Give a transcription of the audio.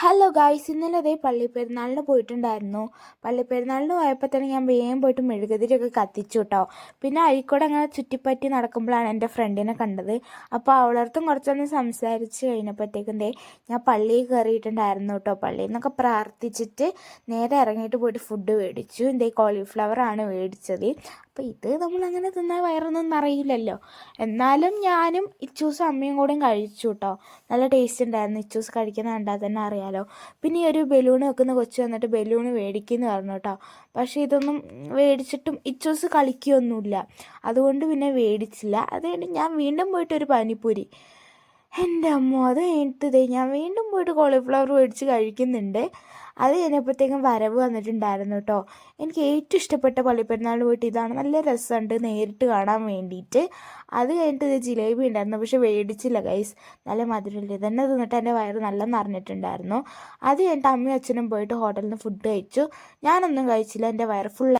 Hello guys ഇന്നലെ അതേ പള്ളിപ്പെരുന്നാളിന് പോയിട്ടുണ്ടായിരുന്നു. പള്ളിപ്പെരുന്നാളിന് പോയപ്പോൾ തന്നെ ഞാൻ വേഗം പോയിട്ട് മെഴുകുതിരിയൊക്കെ കത്തിച്ചു കേട്ടോ പിന്നെ അഴിക്കോട് അങ്ങനെ ചുറ്റിപ്പറ്റി നടക്കുമ്പോഴാണ് എന്റെ ഫ്രണ്ടിനെ കണ്ടത്. അപ്പോൾ അവളടുത്തും കുറച്ചൊന്ന് സംസാരിച്ച് കഴിഞ്ഞപ്പോഴത്തേക്കും ദേ ഞാൻ പള്ളിയിൽ കയറിയിട്ടുണ്ടായിരുന്നു കേട്ടോ പള്ളിയിൽ നിന്നൊക്കെ പ്രാർത്ഥിച്ചിട്ട് നേരെ ഇറങ്ങിയിട്ട് പോയിട്ട് ഫുഡ് മേടിച്ചു. എന്റെ കോളിഫ്ലവർ ആണ് മേടിച്ചത്. അപ്പോൾ ഇത് നമ്മൾ അങ്ങനെ തിന്നാൽ വയറൊന്നും നിറയില്ലല്ലോ എന്നാലും ഞാനും ഇച്ചൂസും അമ്മയും കൂടെയും കഴിച്ചു കേട്ടോ നല്ല ടേസ്റ്റ് ഉണ്ടായിരുന്നു. ഇച്ചൂസ് കഴിക്കുന്ന കണ്ടാൽ തന്നെ അറിയാലോ. പിന്നെ ഈ ഒരു ബലൂൺ വെക്കുന്ന കൊച്ചു വന്നിട്ട് ബലൂൺ മേടിക്കുന്നു പറഞ്ഞു കേട്ടോ പക്ഷേ ഇതൊന്നും മേടിച്ചിട്ടും ഇച്ചൂസ് കളിക്കുകയൊന്നുമില്ല അതുകൊണ്ട് പിന്നെ മേടിച്ചില്ല. അതുകൊണ്ട് ഞാൻ വീണ്ടും പോയിട്ടൊരു പാനിപ്പൂരി. എന്റെ അമ്മ അത് എടുത്തതേ ഞാൻ വീണ്ടും പോയിട്ട് കോളിഫ്ലവർ മേടിച്ച് കഴിക്കുന്നുണ്ട്. അത് കഴിഞ്ഞപ്പോഴത്തേക്കും വരവ് വന്നിട്ടുണ്ടായിരുന്നു കേട്ടോ എനിക്ക് ഏറ്റവും ഇഷ്ടപ്പെട്ട പള്ളിപ്പെരുന്നാൾ പോയിട്ട് ഇതാണ്. നല്ല രസമുണ്ട് നേരിട്ട് കാണാൻ വേണ്ടിയിട്ട്. അത് കഴിഞ്ഞിട്ട് ഇത് ജിലേബി ഉണ്ടായിരുന്നു പക്ഷെ മേടിച്ചില്ല ഗൈസ് നല്ല മധുരമില്ല ഇതന്നെ തിന്നിട്ട് എന്റെ വയറ് നല്ല നിറഞ്ഞിട്ടുണ്ടായിരുന്നു. അത് കഴിഞ്ഞിട്ട് അമ്മയും അച്ഛനും പോയിട്ട് ഹോട്ടലിൽ നിന്ന് ഫുഡ് കഴിച്ചു. ഞാനൊന്നും കഴിച്ചില്ല. എന്റെ വയറ് ഫുൾ